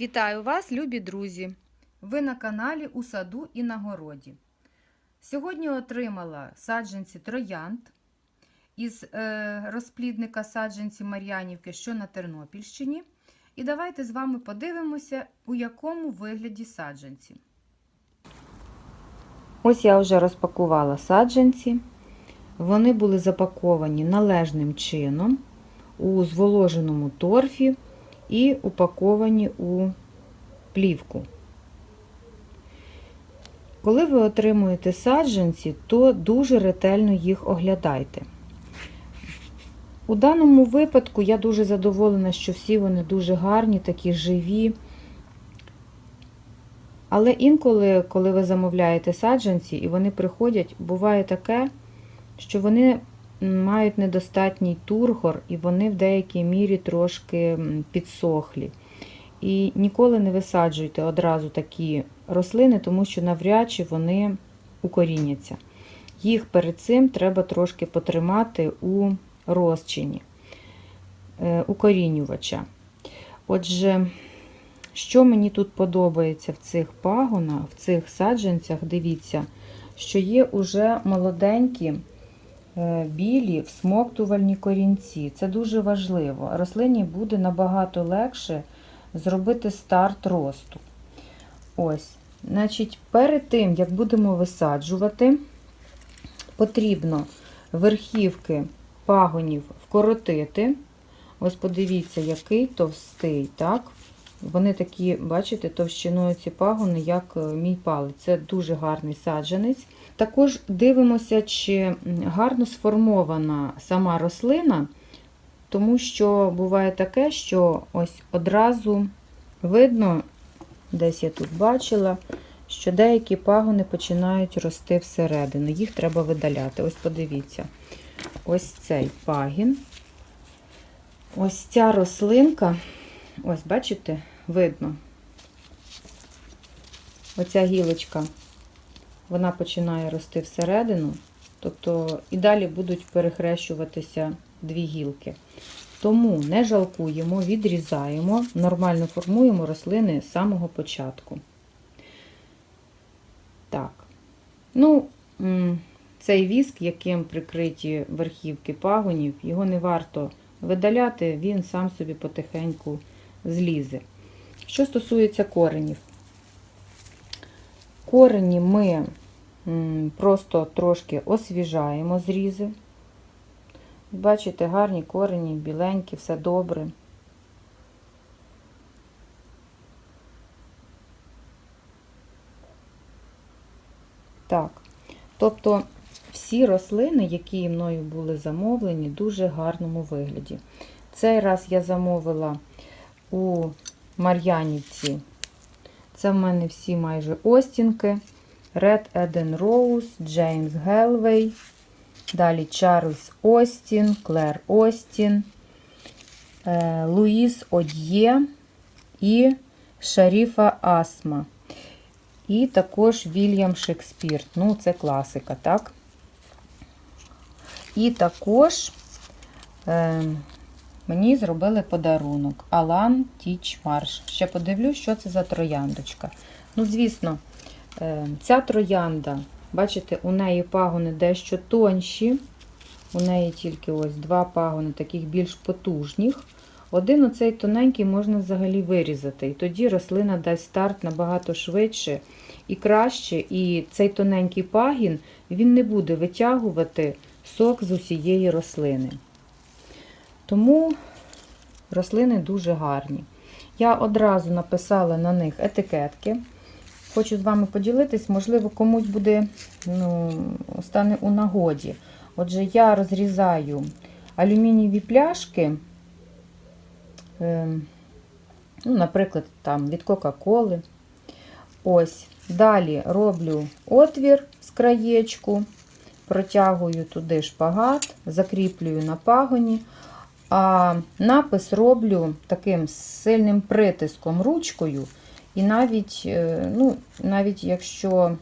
Вітаю вас, любі друзі! Ви на каналі У саду і на городі. Сьогодні отримала саджанці троянд із е, розплідника саджанці Мар'янівки, що на Тернопільщині. І давайте з вами подивимося, у якому вигляді саджанці. Ось я вже розпакувала саджанці. Вони були запаковані належним чином у зволоженому торфі і упаковані у плівку. Коли ви отримуєте саджанці, то дуже ретельно їх оглядайте. У даному випадку я дуже задоволена, що всі вони дуже гарні, такі живі. Але інколи, коли ви замовляєте саджанці і вони приходять, буває таке, що вони мають недостатній тургор, і вони в деякій мірі трошки підсохлі. І ніколи не висаджуйте одразу такі рослини, тому що навряд чи вони укоріняться. Їх перед цим треба трошки потримати у розчині укорінювача. Отже, що мені тут подобається в цих пагонах, в цих саджанцях, дивіться, що є уже молоденькі білі всмоктувальні корінці. Це дуже важливо. Рослині буде набагато легше зробити старт росту. Ось, значить, перед тим, як будемо висаджувати, потрібно верхівки пагонів вкоротити. Ось подивіться, який товстий, так? Вони такі, бачите, товщиною ці пагони, як мій палець. Це дуже гарний саджанець. Також дивимося, чи гарно сформована сама рослина, тому що буває таке, що ось одразу видно, десь я тут бачила, що деякі пагони починають рости всередину. Їх треба видаляти. Ось подивіться, ось цей пагін. Ось ця рослинка, ось, бачите, видно, оця гілочка, вона починає рости всередину, тобто і далі будуть перехрещуватися дві гілки. Тому не жалкуємо, відрізаємо, нормально формуємо рослини з самого початку. Так, ну, цей віск, яким прикриті верхівки пагонів, його не варто видаляти, він сам собі потихеньку злізе. Що стосується коренів, корені ми просто трошки освіжаємо зрізи. Бачите, гарні корені, біленькі, все добре. Так, тобто всі рослини, які мною були замовлені, дуже гарному вигляді. Цей раз я замовила у Мар'янівці. Це в мене всі майже остінки. Red Eden Rose, Джеймс Гелвей. Далі Чарльз Остін, Клер Остін, Луїс Од'є і Шаріфа Асма. І також Вільям Шекспір. Ну, це класика, так? І також е, мені зробили подарунок Алан Тіч Марш. Ще подивлюсь, що це за трояндочка. Ну, звісно, е, ця троянда, бачите, у неї пагони дещо тонші. У неї тільки ось два пагони, таких більш потужних. Один оцей тоненький можна взагалі вирізати. І тоді рослина дасть старт набагато швидше і краще. І цей тоненький пагін він не буде витягувати сок з усієї рослини. Тому рослини дуже гарні. Я одразу написала на них етикетки. Хочу з вами поділитись, можливо, комусь буде ну, стане у нагоді. Отже, я розрізаю алюмінієві пляшки, е, ну, наприклад, там від Кока-Коли. Ось. Далі роблю отвір з краєчку, протягую туди шпагат, закріплюю на пагоні, а напис роблю таким сильним притиском ручкою. І навіть, ну, навіть якщо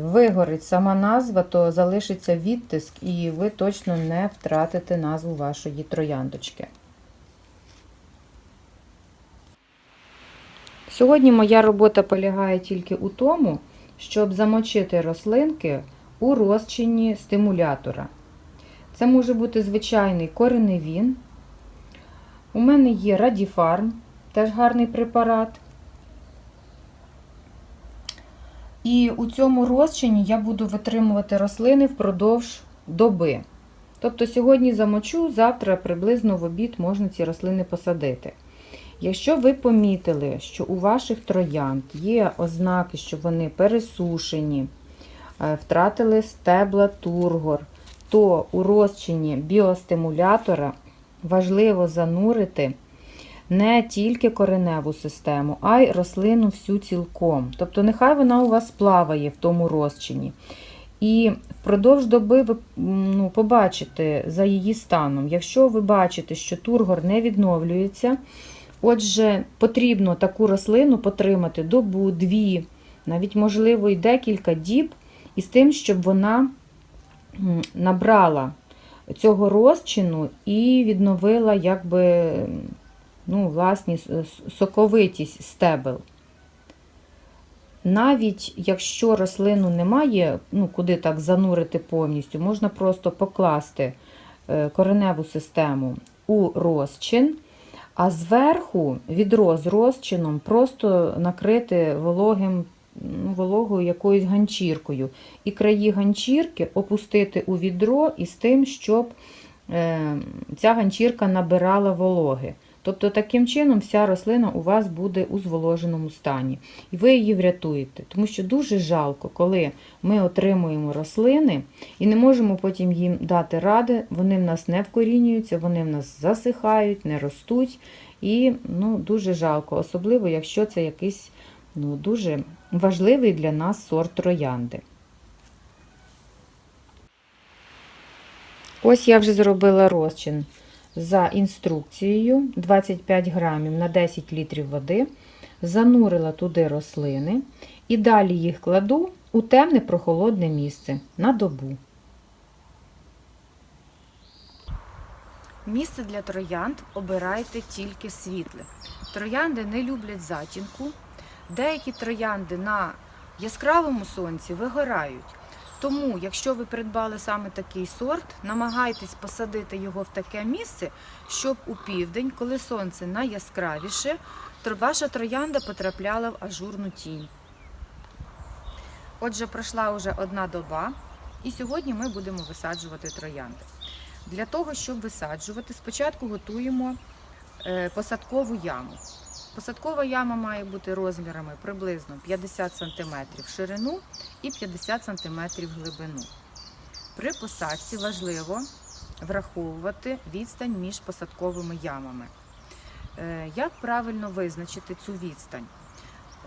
вигорить сама назва, то залишиться відтиск, і ви точно не втратите назву вашої трояндочки. Сьогодні моя робота полягає тільки у тому, щоб замочити рослинки у розчині стимулятора. Це може бути звичайний кореневін. У мене є Радіфарм, теж гарний препарат. І у цьому розчині я буду витримувати рослини впродовж доби. Тобто сьогодні замочу, завтра приблизно в обід можна ці рослини посадити. Якщо ви помітили, що у ваших троянд є ознаки, що вони пересушені, е, втратили стебла тургор, то у розчині біостимулятора важливо занурити не тільки кореневу систему, а й рослину всю цілком. Тобто, нехай вона у вас плаває в тому розчині. І впродовж доби ви ну, побачите за її станом. Якщо ви бачите, що тургор не відновлюється, отже, потрібно таку рослину потримати добу, дві, навіть, можливо, і декілька діб, із тим, щоб вона набрала цього розчину і відновила якби, ну, власні соковитість стебел. Навіть якщо рослину немає, ну, куди так занурити повністю, можна просто покласти е, кореневу систему у розчин, а зверху відро з розчином просто накрити вологим, вологою якоюсь ганчіркою. І краї ганчірки опустити у відро із тим, щоб е, ця ганчірка набирала вологи. Тобто таким чином вся рослина у вас буде у зволоженому стані. І ви її врятуєте. Тому що дуже жалко, коли ми отримуємо рослини і не можемо потім їм дати ради, вони в нас не вкорінюються, вони в нас засихають, не ростуть. І ну, дуже жалко, особливо, якщо це якийсь ну, дуже важливий для нас сорт троянди. Ось я вже зробила розчин за інструкцією 25 грамів на 10 літрів води, занурила туди рослини і далі їх кладу у темне прохолодне місце на добу. Місце для троянд обирайте тільки світле. Троянди не люблять затінку. Деякі троянди на яскравому сонці вигорають. Тому, якщо ви придбали саме такий сорт, намагайтесь посадити його в таке місце, щоб у південь, коли сонце найяскравіше, ваша троянда потрапляла в ажурну тінь. Отже, пройшла вже одна доба, і сьогодні ми будемо висаджувати троянди. Для того, щоб висаджувати, спочатку готуємо е, посадкову яму. Посадкова яма має бути розмірами приблизно 50 см ширину і 50 см глибину. При посадці важливо враховувати відстань між посадковими ямами. Е, Як правильно визначити цю відстань?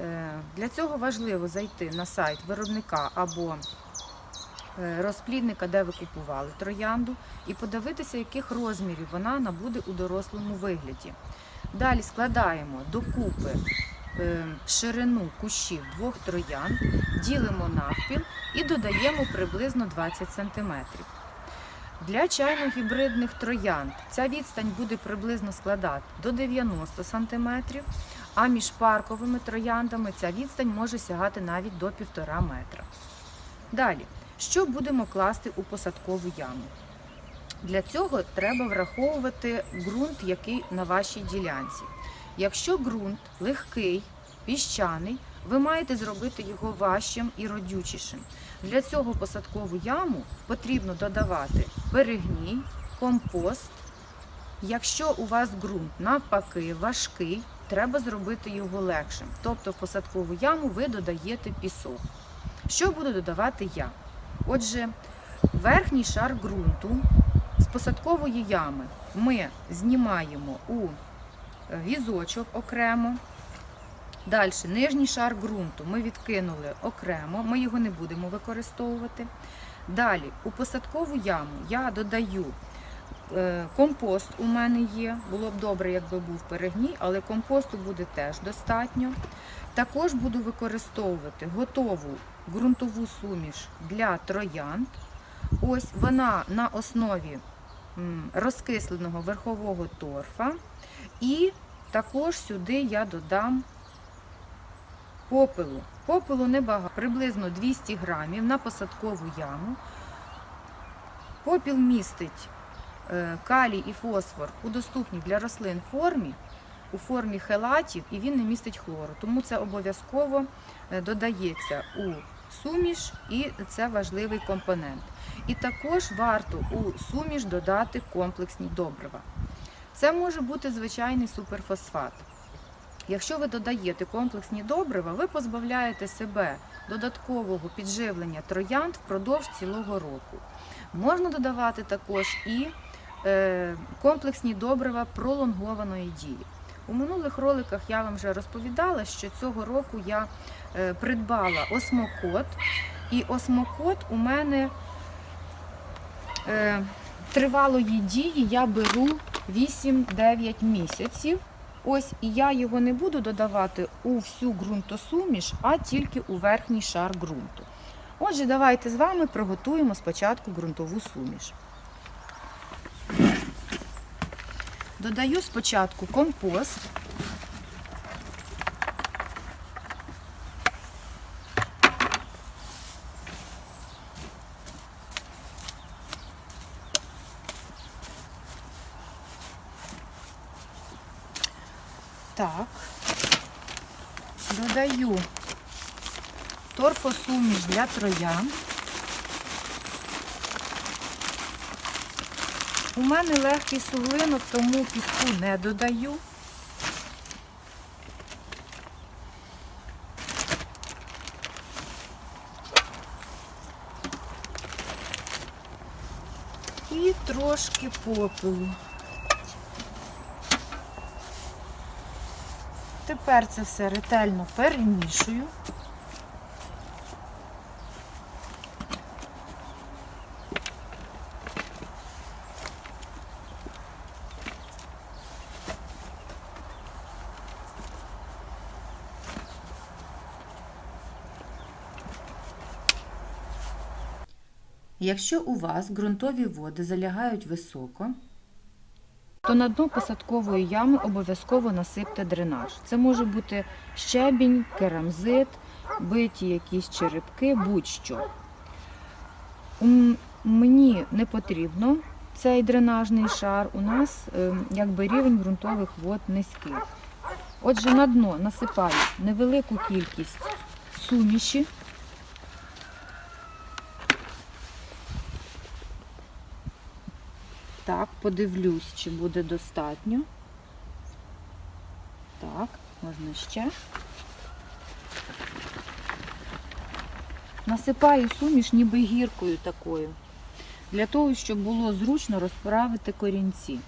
Е, Для цього важливо зайти на сайт виробника або е, розплідника, де ви купували троянду, і подивитися, яких розмірів вона набуде у дорослому вигляді. Далі складаємо докупи е, ширину кущів двох троянд, ділимо навпіл і додаємо приблизно 20 см. Для чайно-гібридних троянд ця відстань буде приблизно складати до 90 см, а між парковими трояндами ця відстань може сягати навіть до 1,5 метра. Далі, що будемо класти у посадкову яму? Для цього треба враховувати ґрунт, який на вашій ділянці. Якщо ґрунт легкий, піщаний, ви маєте зробити його важчим і родючішим. Для цього посадкову яму потрібно додавати перегній, компост. Якщо у вас ґрунт навпаки важкий, треба зробити його легшим. Тобто в посадкову яму ви додаєте пісок. Що буду додавати я? Отже, верхній шар ґрунту посадкової ями ми знімаємо у е, візочок окремо. Далі, нижній шар ґрунту ми відкинули окремо, ми його не будемо використовувати. Далі, у посадкову яму я додаю е, компост у мене є. Було б добре, якби був перегній, але компосту буде теж достатньо. Також буду використовувати готову ґрунтову суміш для троянд. Ось вона на основі розкисленого верхового торфа. І також сюди я додам попелу. Попелу небагато, приблизно 200 грамів на посадкову яму. Попіл містить е, калій і фосфор у доступній для рослин формі, у формі хелатів, і він не містить хлору. Тому це обов'язково е, додається у суміш, і це важливий компонент. І також варто у суміш додати комплексні добрива. Це може бути звичайний суперфосфат. Якщо ви додаєте комплексні добрива, ви позбавляєте себе додаткового підживлення троянд впродовж цілого року. Можна додавати також і е, комплексні добрива пролонгованої дії. У минулих роликах я вам вже розповідала, що цього року я е, придбала осмокот, і осмокот у мене е, тривалої дії я беру 8-9 місяців. Ось і я його не буду додавати у всю ґрунтосуміш, а тільки у верхній шар ґрунту. Отже, давайте з вами приготуємо спочатку ґрунтову суміш. Додаю спочатку компост. Так, додаю торфосуміш для троян. У мене легкий суглинок, тому піску не додаю. І трошки попелу. Тепер це все ретельно перемішую. Якщо у вас ґрунтові води залягають високо, то на дно посадкової ями обов'язково насипте дренаж. Це може бути щебінь, керамзит, биті якісь черепки, будь-що. Мені не потрібно цей дренажний шар. У нас е, якби рівень ґрунтових вод низький. Отже, на дно насипаю невелику кількість суміші. Так, подивлюсь, чи буде достатньо. Так, можна ще. Насипаю суміш ніби гіркою такою, для того, щоб було зручно розправити корінці.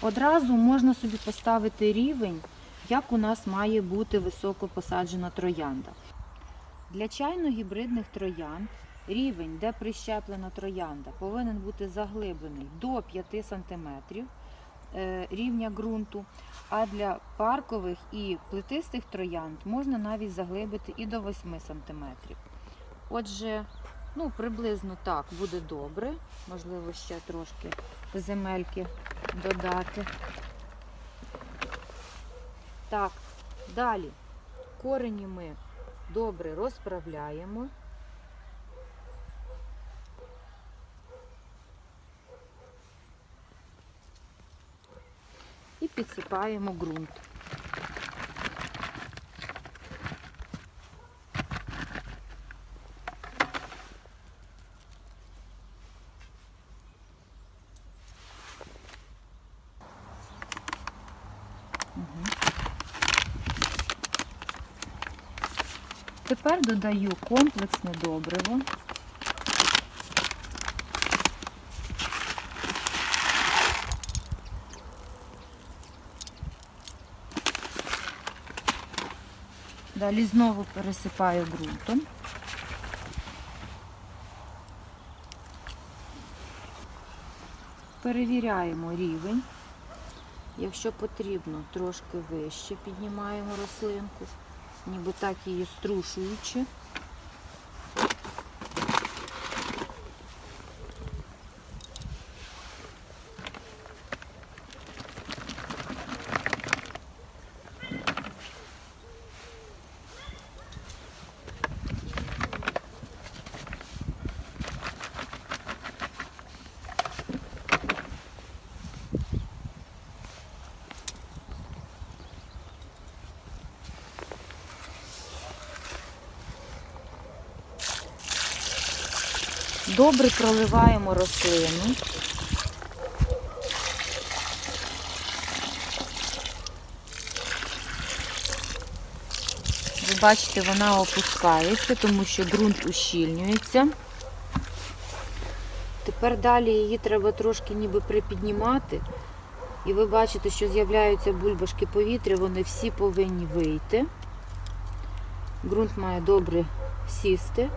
Одразу можна собі поставити рівень, як у нас має бути високо посаджена троянда. Для чайно-гібридних троянд рівень, де прищеплена троянда, повинен бути заглиблений до 5 см рівня ґрунту, а для паркових і плетистих троянд можна навіть заглибити і до 8 см. Отже, ну, приблизно так буде добре. Можливо, ще трошки земельки додати. Так, далі корені ми добре розправляємо. Підсипаємо ґрунт. Тепер додаю комплексне добриво. Далі знову пересипаю ґрунтом. Перевіряємо рівень. Якщо потрібно, трошки вище піднімаємо рослинку, ніби так її струшуючи. Добре проливаємо рослину. Ви бачите, вона опускається, тому що ґрунт ущільнюється. Тепер далі її треба трошки ніби припіднімати. І ви бачите, що з'являються бульбашки повітря, вони всі повинні вийти. Ґрунт має добре сісти.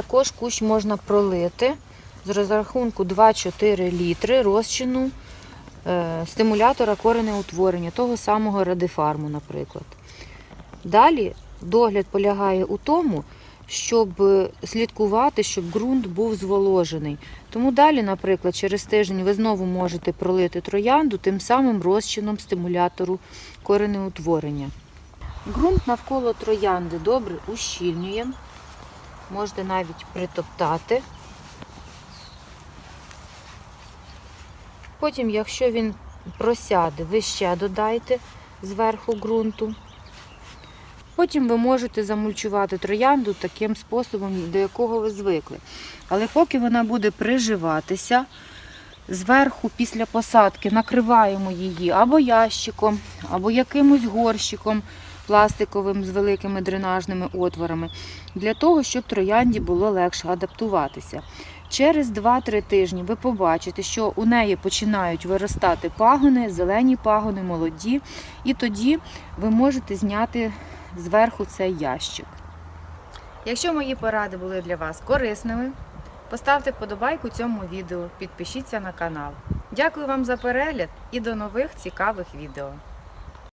Також кущ можна пролити з розрахунку 2-4 літри розчину е, стимулятора коренеутворення, того самого радифарму, наприклад. Далі догляд полягає у тому, щоб слідкувати, щоб ґрунт був зволожений. Тому далі, наприклад, через тиждень ви знову можете пролити троянду тим самим розчином стимулятору коренеутворення. Ґрунт навколо троянди добре ущільнюємо. Можете навіть притоптати. Потім, якщо він просяде, ви ще додайте зверху ґрунту. Потім ви можете замульчувати троянду таким способом, до якого ви звикли. Але поки вона буде приживатися, зверху після посадки накриваємо її або ящиком, або якимось горщиком пластиковим з великими дренажними отворами, для того, щоб троянді було легше адаптуватися. Через 2-3 тижні ви побачите, що у неї починають виростати пагони, зелені пагони, молоді, і тоді ви можете зняти зверху цей ящик. Якщо мої поради були для вас корисними, поставте вподобайку цьому відео, підпишіться на канал. Дякую вам за перегляд і до нових цікавих відео.